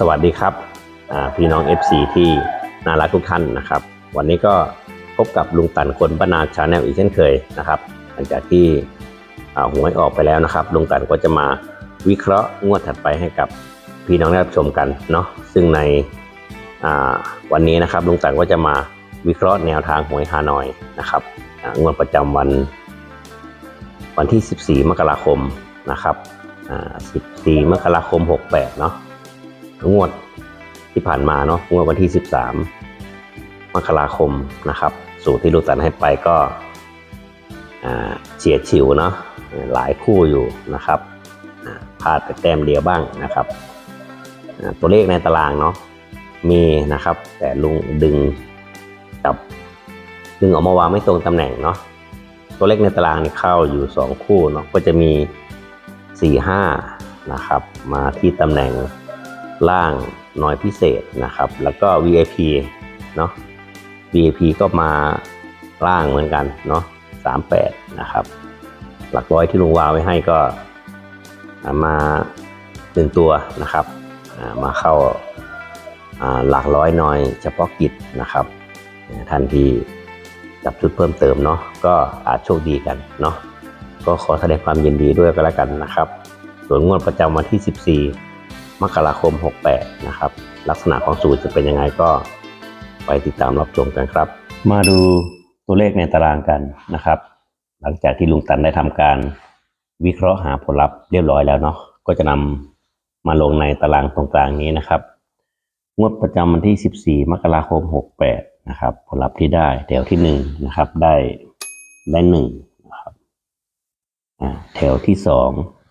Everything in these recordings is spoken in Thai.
สวัสดีครับพี่น้อง FC ที่น่ารักทุกท่านนะครับ วันนี้ก็พบกับลุงตันคนบ้านนาชาแนลอีกเช่นเคยนะครับ หลังจากที่หวยออกไปแล้วนะครับ ลุงตันก็จะมาวิเคราะห์งวดถัดไปให้กับพี่น้องได้รับชมกันเนาะซึ่งในวันนี้นะครับลุงตันก็จะมาวิเคราะห์แนวทางหวยฮานอยนะครับงวดประจำวันวันที่ 14 มกราคมนะครับ14 มกราคม 68 เนาะ งวดที่ผ่านมาเนาะงวดวันที่ 13 มกราคมนะครับ สูตรที่ลูกตันให้ไปก็เฉียดฉิวเนาะหลายคู่อยู่นะครับพลาดไปแต้มเดียวบ้างนะครับ ตัวเลขในตารางเนาะมีนะครับ แต่ลุงดึงจับดึงออกมาวางไม่ตรงตำแหน่งเนาะตัวเลขในตารางนี่เข้าอยู่ 2 คู่เนาะก็จะมี 4 5นะครับมาที่ตำแหน่ง ล่างน้อยพิเศษนะครับ แล้วก็ VIP เนาะ VIP ก็มาล่างเหมือนกันเนาะ38นะครับ หลักร้อยที่ลุงวางไว้ให้ก็มาหนึ่งตัวนะครับมาเข้าหลักร้อยน้อยเฉพาะกิจนะครับท่านที่จับชุดเพิ่มเติมเนาะก็อาจโชคดีกันเนาะก็ขอแสดงความยินดีด้วยกันแล้วกันนะครับ ส่วนงวดประจำวันที่ 14 มกราคม 68 นะครับ ลักษณะของสูตรจะเป็นยังไงก็ไปติดตามรับชมกันครับ มาดูตัวเลขในตารางกันนะครับ หลังจากที่ลุงตันได้ทำการวิเคราะห์หาผลลัพธ์เรียบร้อยแล้วเนาะก็จะนำมาลงในตารางตรงกลางนี้นะครับงวดประจำวันที่ 14 มกราคม 68 นะครับ ผลลัพธ์ที่ได้แถวที่ 1 นะครับ ได้ได้1นะครับแถวที่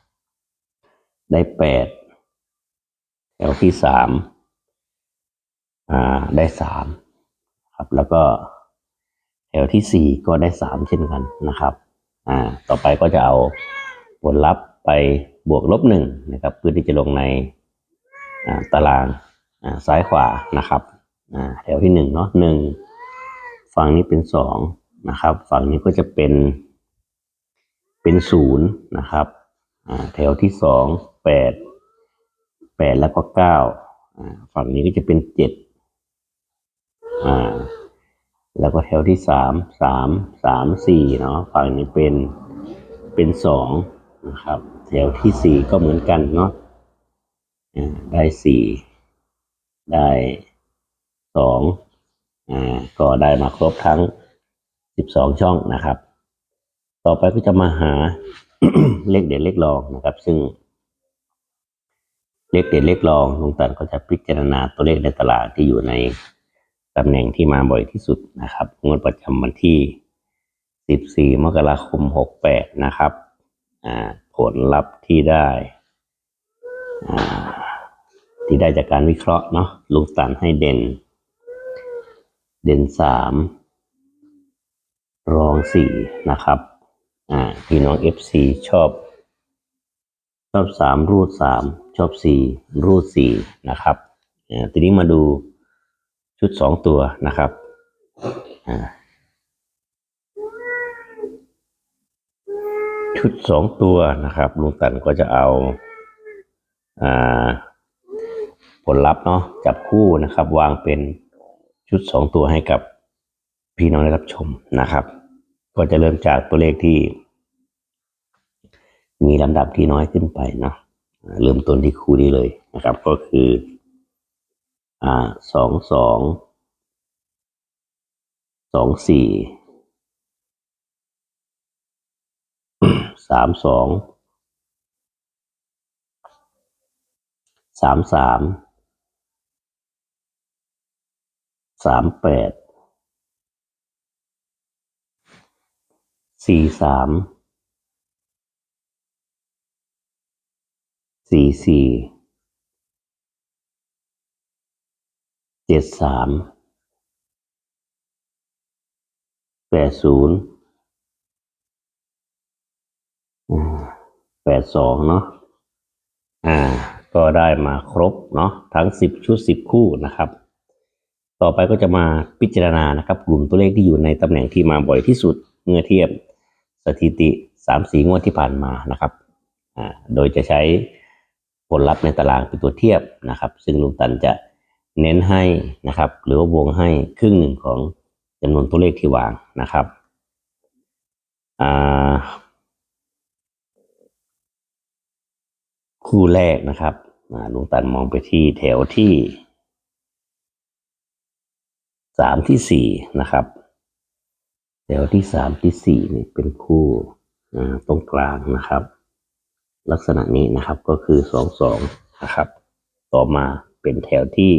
2 ได้ 8 แถวที่สามอ่าได้สามครับแล้วก็แถวที่สี่ก็ได้สามเช่นกันนะครับอ่าต่อไปก็จะเอาผลลัพธ์ไปบวกลบหนึ่งนะครับเพื่อที่จะลงในอ่าตารางอ่าซ้ายขวานะครับอ่าแถวที่หนึ่งเนาะหนึ่งฝั่งนี้เป็นสองนะครับ ฝั่งนี้ก็จะเป็นเป็นศูนย์นะครับอ่าแถวที่สองแปด แปดแล้วก็เก้าฝั่งนี้ก็จะเป็นเจ็ดอ่า แล้วก็แถวที่สามสามสามสี่เนาะฝั่งนี้เป็นเป็นสองนะครับ แถวที่สี่ก็เหมือนกันเนาะได้สี่ได้สองอ่าก็ได้มาครบทั้งสิบสองช่องนะครับ ต่อไปก็จะมาหาเลขเด็ดเลขรองนะครับ ซึ่ง เลขเด็ดเลขรองลุงตันก็จะพิจารณาตัวเลขในตลาดที่อยู่ในตำแหน่งที่มาบ่อยที่สุดนะครับงวดประจำวันที่ 14 มกราคม 68 นะครับผลลัพธ์ที่ได้ที่ได้จากการวิเคราะห์เนาะลุงตันให้เด่น เด่นสามรองสี่นะครับพี่น้อง FC ชอบ ชอบสามรูดสามชอบสี่รูดสี่นะครับทีนี้มาดูชุดสองตัวนะครับชุดสองตัวนะครับลุงตันก็จะเอาอ่าผลลัพธ์เนาะจับคู่นะครับ วางเป็นชุดสองตัวให้กับพี่น้องได้รับชมนะครับ ก็จะเริ่มจากตัวเลขที่ มีลำดับที่น้อยขึ้นไปนะเริ่มต้นที่คู่นี้เลยนะครับ ก็คืออ่าสองสองสองสี่สามสองสามสามสามแปดสี่สาม สี่สี่เจ็ดสามแปดศูนย์แปดสองเนาะอ่า ก็ได้มาครบเนาะทั้งสิบชุดสิบคู่นะครับ ต่อไปก็จะมาพิจารณานะครับ กลุ่มตัวเลขที่อยู่ในตำแหน่งที่มาบ่อยที่สุดเมื่อเทียบสถิติสามสีงวดที่ผ่านมานะครับอ่าโดยจะใช้ ผลลัพธ์ในตารางเป็นตัวเทียบนะครับ ซึ่งลุงตันจะเน้นให้นะครับ หรือว่าวงให้ครึ่งหนึ่งของจำนวนตัวเลขที่วางนะครับอ่าคู่แรกนะครับลุงตันมองไปที่แถวที่สามที่สี่นะครับแถวที่สามที่สี่นี่เป็นคู่ตรงกลางนะครับ ลักษณะนี้นะครับก็คือสองสองนะครับ ต่อมาเป็นแถวที่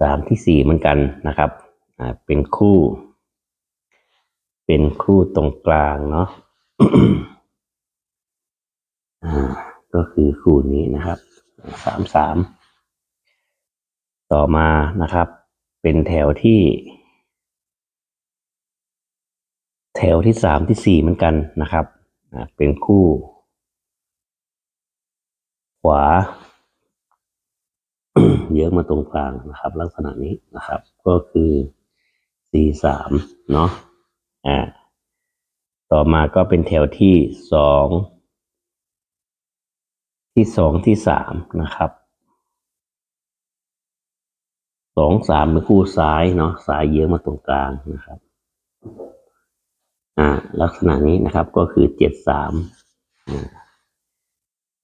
สามที่สี่เหมือนกันนะครับอ่าเป็นคู่ เป็นคู่ตรงกลางเนาะอ่าก็คือคู่นี้นะครับสามสามต่อมานะครับ เป็นแถวที่ แถวที่สามที่สี่เหมือนกันนะครับเป็นคู่ วา เยอะมาตรงกลางนะครับ ลักษณะนี้นะครับ ก็คือสี่สามเนาะอ่าต่อมาก็เป็นแถวที่สองที่สองที่สามนะครับสองสามเป็นคู่ซ้ายเนาะซ้ายเยอะมาตรงกลางนะครับอ่าลักษณะนี้นะครับก็คือเจ็ดสามอ่า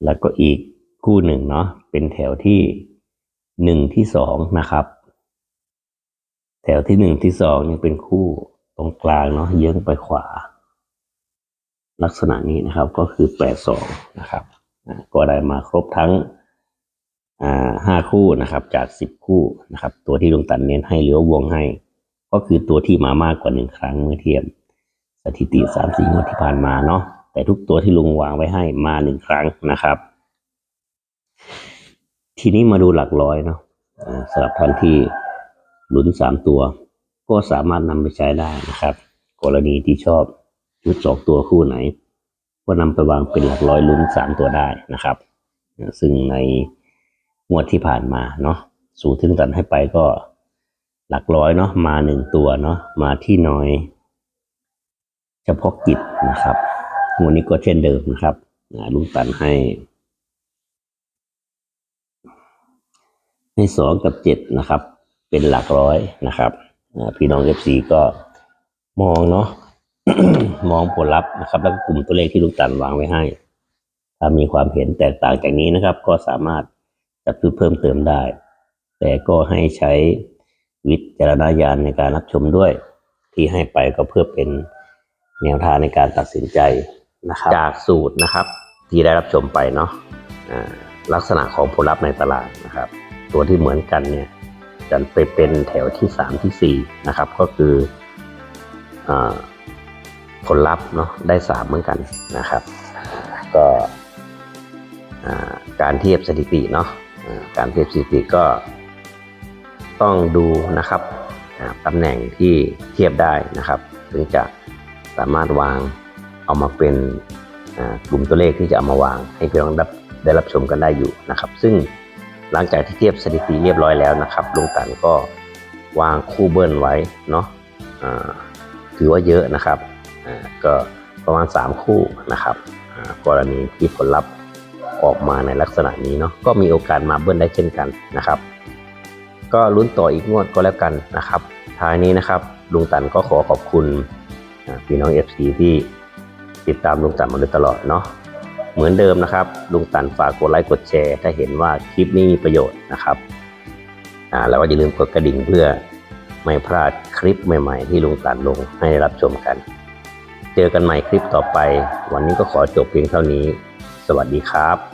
แล้วก็อีก คู่หนึ่งเนาะเป็นแถวที่หนึ่งที่สองนะครับ แถวที่หนึ่งที่สองนี่เป็นคู่ตรงกลางเนาะเยื้องไปขวา ลักษณะนี้นะครับก็คือแปดสองนะครับก็ได้มาครบทั้งห้าคู่นะครับจากสิบคู่นะครับ ตัวที่ลุงตันเน้นให้เหลือวงให้ ก็คือตัวที่มามากกว่าหนึ่งครั้งเมื่อเทียบสถิติสามสี่งวดที่ผ่านมาเนาะแต่ทุกตัวที่ลุงวางไว้ให้มาหนึ่งครั้งนะครับ ทีนี้มาดูหลักร้อยเนาะสำหรับท่านที่ลุ้นสามตัว ก็สามารถนำไปใช้ได้นะครับ กรณีที่ชอบชุดสองตัวคู่ไหน ก็นำไปวางเป็นหลักร้อยลุ้นสามตัวได้นะครับ ซึ่งในงวดที่ผ่านมาเนาะสูตรที่ลุงตันให้ไปก็หลักร้อยเนาะมาหนึ่งตัวเนาะมาที่น้อย เฉพาะกิจนะครับงวดนี้ก็เช่นเดิมนะครับลุงตันให้ ให้สองกับเจ็ดนะครับ เป็นหลักร้อยนะครับพี่น้องเอฟซีก็มองเนาะมองผลลัพธ์นะครับ แล้วก็กลุ่มตัวเลขที่ลุงตันวางไว้ให้ ถ้ามีความเห็นแตกต่างจากนี้นะครับ ก็สามารถจับซื้อเพิ่มเติมได้ แต่ก็ให้ใช้วิจารณญาณในการรับชมด้วย ที่ให้ไปก็เพื่อเป็นแนวทางในการตัดสินใจนะครับจากสูตรนะครับ ที่ได้รับชมไปเนาะลักษณะของผลลัพธ์ในตลาดนะครับ ตัวที่เหมือนกันเนี่ยจะไปเป็นแถวที่สามที่สี่นะครับ ก็คืออผลลัพธ์เนาะได้สามเหมือนกันนะครับ ก็การเทียบสถิติเนาะการเทียบสถิติก็ต้องดูนะครับตำแหน่งที่เทียบได้นะครับ ถึงจะสามารถวางเอามาเป็นกลุ่มตัวเลขที่จะเอามาวางให้พี่น้องได้รับชมกันได้อยู่นะครับ ซึ่ง หลังจากที่เทียบสถิติเรียบร้อยแล้วนะครับลุงตันก็วางคู่เบิ้ลไว้เนาะถือว่าเยอะนะครับก็ประมาณ 3 คู่นะครับกรณีที่ผลลัพธ์ออกมาในลักษณะนี้เนาะก็มีโอกาสมาเบิ้ลได้เช่นกันนะครับ ก็ลุ้นต่ออีกงวดก็แล้วกันนะครับท้ายนี้นะครับลุงตันก็ขอขอบคุณพี่น้อง FC ที่ติดตามลุงตันมาโดยตลอดเนาะ เหมือนเดิมนะครับ ลุงตันฝากกดไลค์กดแชร์ ถ้าเห็นว่าคลิปนี้มีประโยชน์นะครับอ่าแล้วก็อย่าลืมกดกระดิ่งเพื่อไม่พลาดคลิปใหม่ ๆ ที่ลุงตันลงให้ได้รับชมกัน เจอกันใหม่คลิปต่อไป วันนี้ก็ขอจบเพียงเท่านี้ สวัสดีครับ